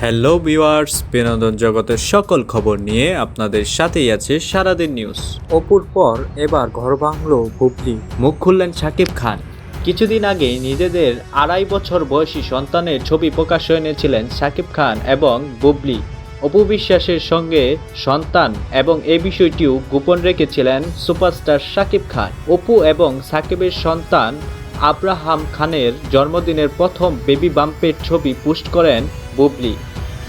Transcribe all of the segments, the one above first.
Hello viewers বিনোদন জগতের সকল খবর নিয়ে আপনাদের সাথেই আছে সারাদিন নিউজ অপুর পর এবার ঘর ভাঙল বুবলি মুখ খুললেন শাকিব খান। কিছুদিন আগে নিজেদের আড়াই বছর বয়সী সন্তানের ছবি প্রকাশ এনেছিলেন শাকিব খান এবং বুবলি। অপু বিশ্বাসের সঙ্গে সন্তান এবং এই বিষয়টিও গোপন রেখেছিলেন সুপারস্টার শাকিব খান। অপু এবং সাকিবের সন্তান আব্রাহাম খানের জন্মদিনের প্রথম বেবি বাম্পের ছবি পোস্ট করেন বুবলি।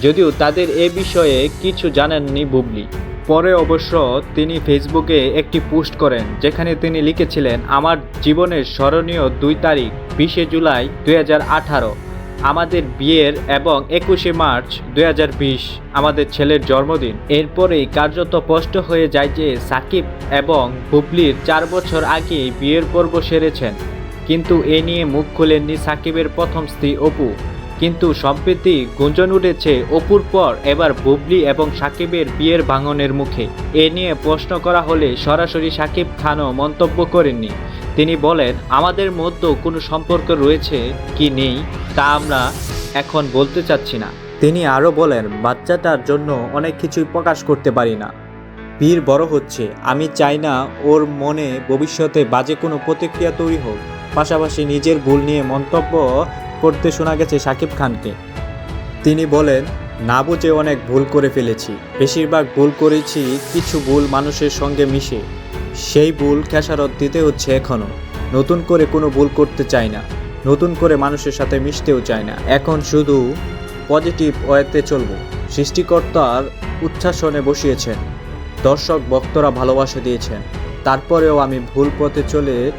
যদিও তাদের এ বিষয়ে কিছু জানেননি বুবলি। পরে অবশ্য তিনি ফেসবুকে একটি পোস্ট করেন, যেখানে তিনি লিখেছিলেন, আমার জীবনের স্মরণীয় দুই তারিখ, বিশে জুলাই দু হাজার আঠারো। আমাদের বিয়ের এবং একুশে মার্চ দু হাজার বিশ, আমাদের ছেলের জন্মদিন। এরপরেই কার্যত স্পষ্ট হয়ে যায় যে সাকিব এবং বুবলির চার বছর আগে বিয়ের পর্ব সেরেছেন। কিন্তু এ নিয়ে মুখ খুলেননি সাকিবের প্রথম স্ত্রী অপু। কিন্তু সম্প্রতি গুঞ্জন উঠেছে অপুর পর এবার বুবলি এবং সাকিবের বিয়ের ভাঙনের মুখে। এ নিয়ে প্রশ্ন করা হলে সরাসরি সাকিব খানও মন্তব্য করেননি। তিনি বলেন, আমাদের মধ্যে কোনো সম্পর্ক রয়েছে কি নেই তা আমরা এখন বলতে চাচ্ছি না। তিনি আরও বলেন, বাচ্চাটার জন্য অনেক কিছুই প্রকাশ করতে পারি না। বীর বড় হচ্ছে, আমি চাই না ওর মনে ভবিষ্যতে বাজে কোনো প্রতিক্রিয়া তৈরি হোক। পাশাপাশি নিজের ভুল নিয়ে মন্তব্য করতে শোনা গেছে শাকিব খানকে। তিনি বলেন না বুঝে অনেক ভুল করে ফেলেছি। বেশিরভাগ ভুল করেছি, কিছু ভুল মানুষের সঙ্গে মিশে। সেই ভুল খেসারত দিতে হচ্ছে এখনও নতুন করে কোনো ভুল করতে চাই না। নতুন করে মানুষের সাথে মিশতেও চাই না। এখন শুধু পজিটিভ ওয়েতে চলব। সৃষ্টিকর্তার উচ্ছ্বাসনে বসিয়েছেন। দর্শক, ভক্তরা ভালোবাসা দিয়েছেন। তারপরেও আমি ভুল পথে চলে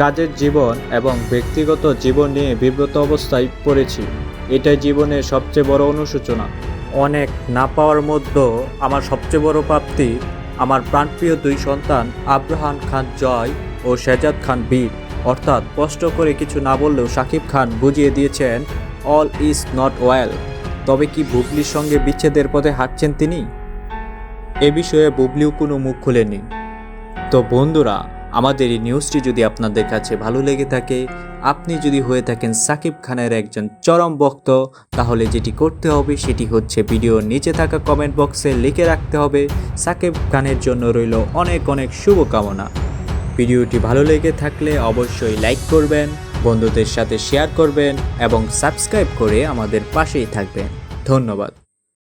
কাজের জীবন এবং ব্যক্তিগত জীবন নিয়ে বিব্রত অবস্থায় পড়েছি। এটাই জীবনের সবচেয়ে বড় অনুশোচনা। অনেক না পাওয়ার মধ্যেও আমার সবচেয়ে বড় প্রাপ্তি আমার প্রাণপ্রিয় দুই সন্তান আব্রাহাম খান জয় ও শেজাদ খান বীর। অর্থাৎ স্পষ্ট করে কিছু না বললেও শাকিব খান বুঝিয়ে দিয়েছেন অল ইজ নট ওয়েল তবে কি বুবলির সঙ্গে বিচ্ছেদের পথে হাঁটছেন তিনি? এ বিষয়ে বুবলিও কোনো মুখ খুলেনি তো বন্ধুরা আমাদের এই নিউজটি যদি আপনাদের কাছে ভালো লেগে থাকে, আপনি যদি হয়ে থাকেন সাকিব খানের একজন চরম ভক্ত, তাহলে যেটি করতে হবে সেটি হচ্ছে ভিডিওর নিচে থাকা কমেন্ট বক্সে লিখে রাখতে হবে, সাকিব খানের জন্য রইল অনেক অনেক শুভকামনা। ভিডিওটি ভালো লেগে থাকলে অবশ্যই লাইক করবেন, বন্ধুদের সাথে শেয়ার করবেন এবং সাবস্ক্রাইব করে আমাদের পাশেই থাকবেন। ধন্যবাদ।